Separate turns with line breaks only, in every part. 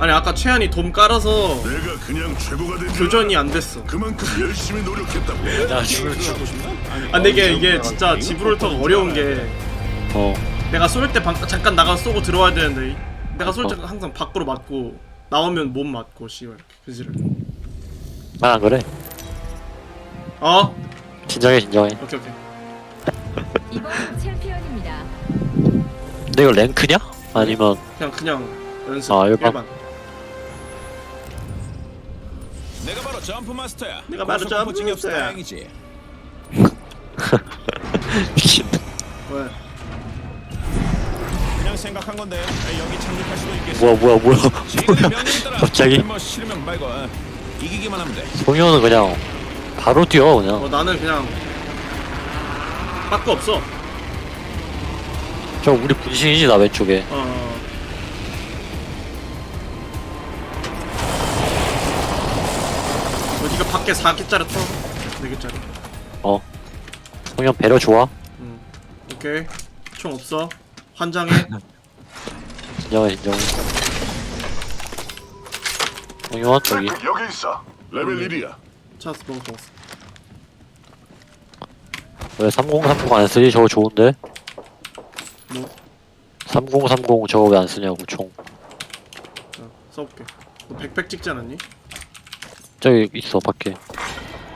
아니 아까 최한이 돔 깔아서
내가 그냥 최고가 된
교전이 안 됐어.
그만큼 열심히 노력했다고.
나 죽을 죽고 싶나?
아 근데 이게 이게 진짜 지브롤터가 어려운 게
어
내가 쏠 때 잠깐 나가 쏘고 들어와야 되는데 내가 쏠 때 항상 밖으로 맞고 나오면 몸 맞고 씨발 그지를.
난안 그래
어?
진정해 진정해
오케이 오케이.
이번 챔피언입니다.
근데 이거 랭크냐? 아니면
그냥 그냥 연습
아, 일반?
일반.
바로 점프 마스터야.
내가 바로 점프
없어
마스터야.
다행이지.
미친
왜?
그냥 생각한 건데 여기 착륙할 수도 있겠어.
뭐야 뭐야 뭐야
지금
뭐야
명령에 따라
갑자기
뭐 싫으면 말고 어. 이기기만 하면 돼.
송현은 그냥 바로 뛰어 그냥
어 나는 그냥 빠꾸 없어.
저 우리 분신이지 나 왼쪽에
어. 밖에 4개짜리 터? 4개짜리.
어 송현 배려 좋아
음. 오케이. 총 없어. 환장해.
진정해 진정해 송현 저기
여기 있어. 레벨 1이야.
찾았어, 먹었어, 먹었어.
왜 3030 안 쓰지? 저거 좋은데?
뭐?
3030 저거 왜 안 쓰냐고 총
자, 써볼게. 너 백팩 찍지 않았니?
저기 있어 밖에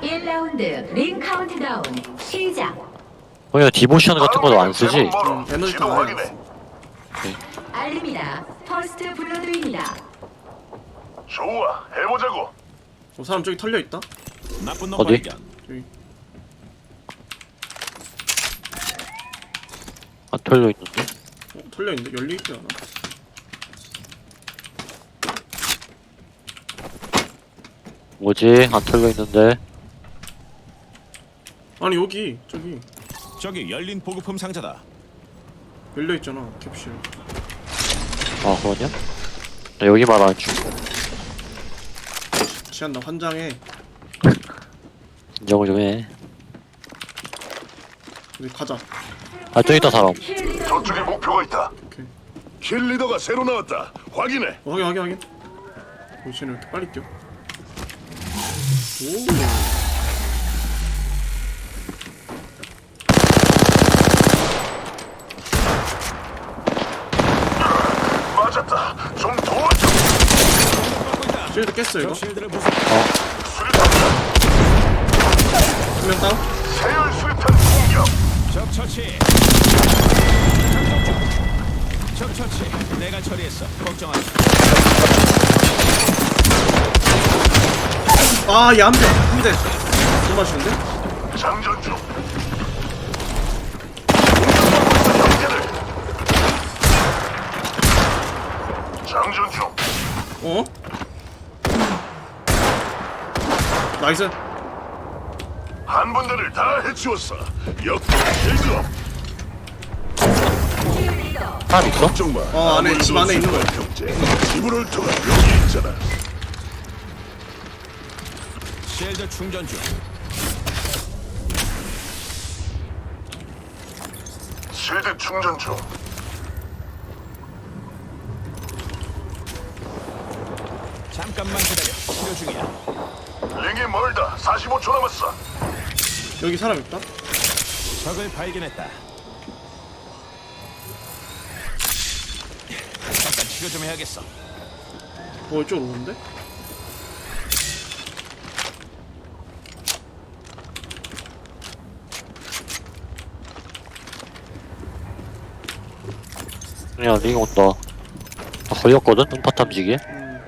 1라운드 링 카운트다운 시작.
송현 디보션 같은 거도 안 쓰지?
음, 에너지
지도
다
확인해.
알립니다. 퍼스트 블러드입니다.
좋아. 해보자고.
어, 사람 저기 털려 있다.
나쁜 놈
어디?
발견.
안 털려 있는데?
어, 털려 있는데 열리 있지 않아?
뭐지? 안 털려 있는데?
아니 여기 저기
저기 열린 보급품 상자다.
열려 있잖아 캡슐.
아 그러냐? 나 여기 말하는 중
지한 나 환장해.
인정을 좀 해
우리 가자.
아 저기 있다 사람
저쪽에 목표가 있다.
오케이.
킬 리더가 새로 나왔다. 확인해.
어, 확인 확인 확인. 오, 쟤는 왜 이렇게 빨리 뛰어? 오.
맞았다. 좀 도와줘.
쉴드 깼어 이거.
적 실드를 부수.
한명 다운.
세열 수류탄 공격.
적 처치. 적 처치. 내가 처리했어. 걱정하지. 마.
아, 대, 한 대. 너무 맛있는데?
장전 중. 장전 중.
어? 나이스.
한 분들을 다 해치웠어.
킬리더
사람 있어?
걱정 마.
어, 안에, 집 안에 있는 거야.
형제. 지브롤터가 여기 있잖아.
실드 충전 중.
실드 충전 중.
잠깐만 기다려. 치료 중이야.
링이 멀다. 45초 남았어.
여기 사람 있다.
적을 발견했다. 잠깐 치료 좀 해야겠어.
어, 이쪽으로 오는데?
그냥 링 온다 나 걸렸거든? 음파 탐지기에?
음.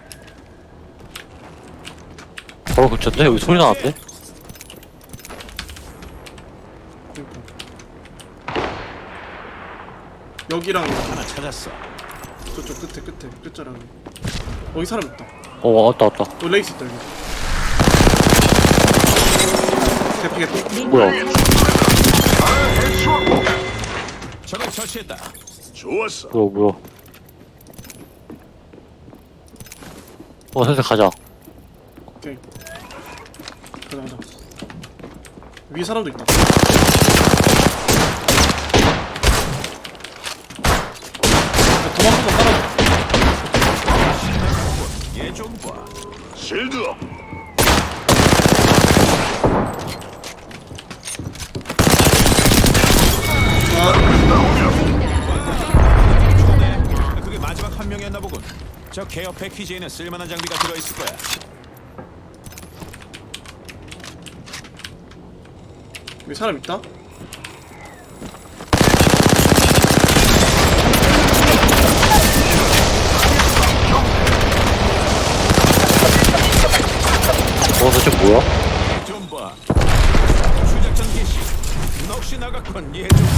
바로 근처인데? 여기 소리 나는데?
그러니까. 여기랑
하나 찾았어.
저쪽 끝에 끝에 끝자락에. 어, 여기 사람 있다.
어 왔다 왔다
또 레이스 있다 여기.
링
뭐야?
적을 처치했다.
좋았어.
뭐야 뭐야 어 슬슬 가자
오케이. 가자 가자. 위에 사람도 있다. 야, 도망 한번 따라.
실드업.
저 케어 패키지에는 쓸만한 장비가 들어있을 거야.
여기 사람 있다?
어, 너 지금 뭐야?
좀 봐. 추적전 개시. 넋이 나갔군. 얘좀 봐.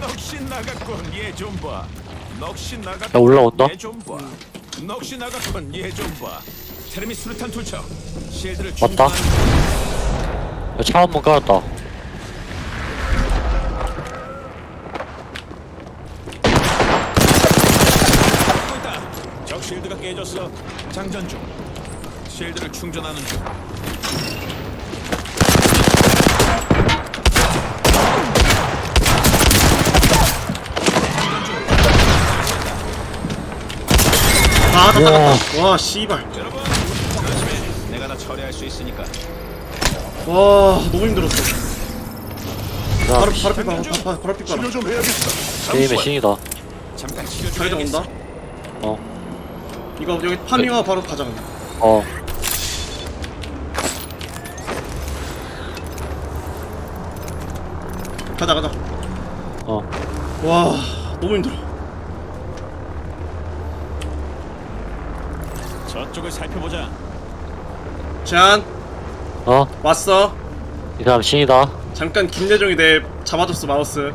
넋이 나갔군. 얘좀 봐. 얘좀 봐. 넋이 나갔군. 얘좀 봐. 테르미 수류탄 투척. 실드를
맞다.
충분한-
야, 차한 번 깔았다.
적 실드가 깨졌어. 장전 중. 실드를 충전하는 중.
아.
와,
씨발.
여러분, 조심해. 내가 다 처리할 수 있으니까.
와, 너무 힘들었어.
야,
바로, 바로 픽 봐라. 바로, 바로 픽 봐라.
치료 좀 해야겠어.
게임의. 신이다.
잠깐 치료 좀
자기장
해야겠어.
온다.
어,
이거 여기 파밍하고 바로 가자. 그냥.
어.
가자, 가자.
어.
와, 너무 힘들어.
저쪽을 살펴보자.
제한,
어?
왔어.
이 사람 신이다.
잠깐 김예정이 내 잡아줬어, 마우스.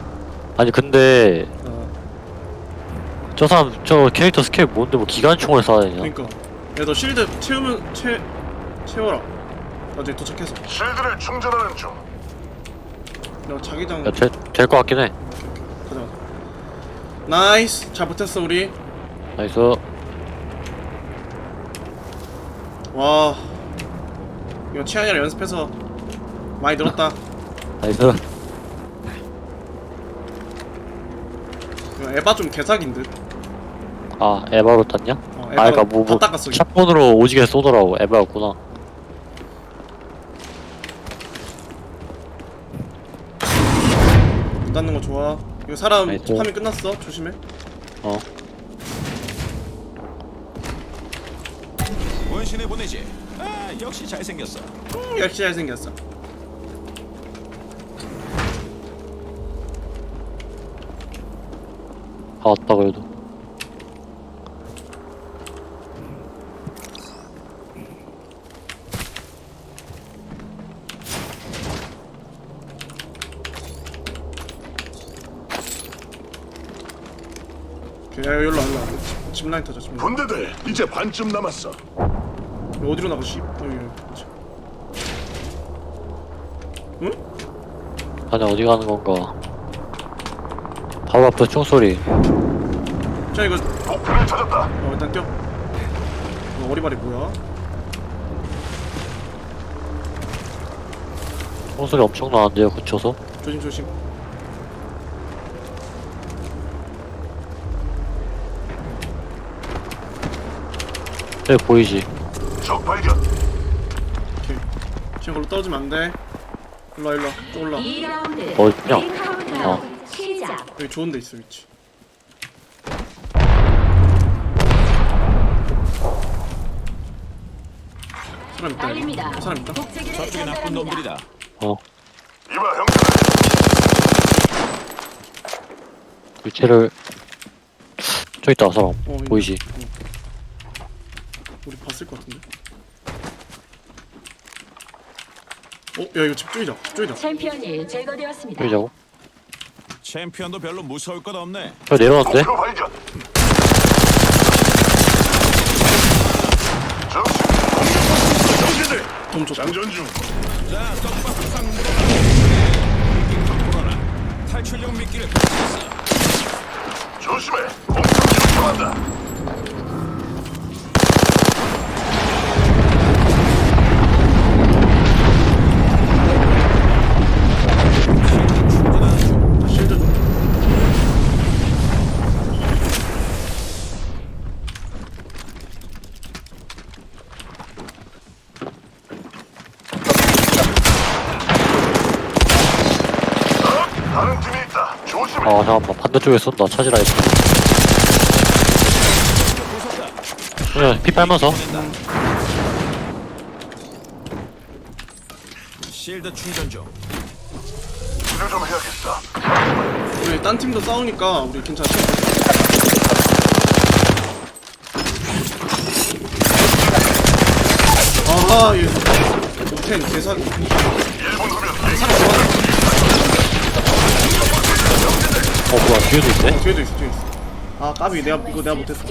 아니, 근데,
어,
저 사람, 저 캐릭터 스킬 뭔데, 뭐, 기관총을 쏴야 되냐?
그니까. 야, 너 실드 채우면, 채, 채워라. 나중에 도착해서.
실드를 충전하는 중.
너 자기장.
야, 될, 될것 같긴 해.
가자, 가자. 나이스. 잘 버텼어, 우리.
나이스.
와. 이거 치안이랑 연습해서 많이 늘었다.
나이스.
이거 에바 좀 개사긴 듯.
아, 에바로 탔냐?
어,
아, 그니까 뭐,
다
뭐,
닦았어. 이거.
샷건으로 오지게 쏘더라고. 에바였구나.
문 닫는 거 좋아. 이거 사람. 파밍 끝났어. 조심해.
어.
원신에 보내지. 아, 역시 잘생겼어.
음, 역시 잘생겼어.
아, 왔다, 그래도.
오케이, 야, 여기로 와. 집- 집 라인 터져, 집 라인.
분대들 이제 반쯤 남았어.
이거 어디로 나가, 씨. 여기, 여기. 응?
아니, 어디 가는 건가. 바로 앞에 총소리.
자, 이거,
목표를 찾았다.
어, 일단 뛰어. 이거 어리바리 뭐야?
총소리 엄청 나는데요, 그쳐서?
조심, 조심.
네, 보이지?
적 발견.
오케이. 지금 걸로 떨어지면 안 돼. 일로 와, 일로 와. 쭉 올라.
2라운드
어디냐?
링 카운트다운
어.
시작.
여기 좋은 데 있어, 위치. 사람 있다. 여기. 사람 있다.
저쪽에 나쁜. 놈들이다.
어.
이봐 형들.
위치를. 저기 있다, 사람.
어.
보이지?
우리 봤을 것 같은데. 어, 야 이거 집중이자, 집중이자.
챔피언이 제거되었습니다.
보이자고?
챔피언도 별로 무서울 것 없네.
저 내려왔는데?
목표 발견. 정신. 정신들.
돈 좋다.
장전 중.
자, 떡밥 상 물어라. 미끼 물어라. 탈출용 미끼를 발사했어.
조심해. 목표 요청한다.
아, 실드 좀.
다른 팀이 있다. 조심해.
아 잠깐만 반대쪽에 쏜다. 찾으라 했어. 그냥 피 빨면서.
실드 충전 중.
치료 좀 해야겠어.
우리 딴 팀도 싸우니까 우리 괜찮지? 아하 얘 오텐 대사
1분 후면.
사람 좋아
어 뭐야 뒤에도 있네?
뒤에도 있어 뒤에 있어 아 까비 내가 이거 내가 못했어.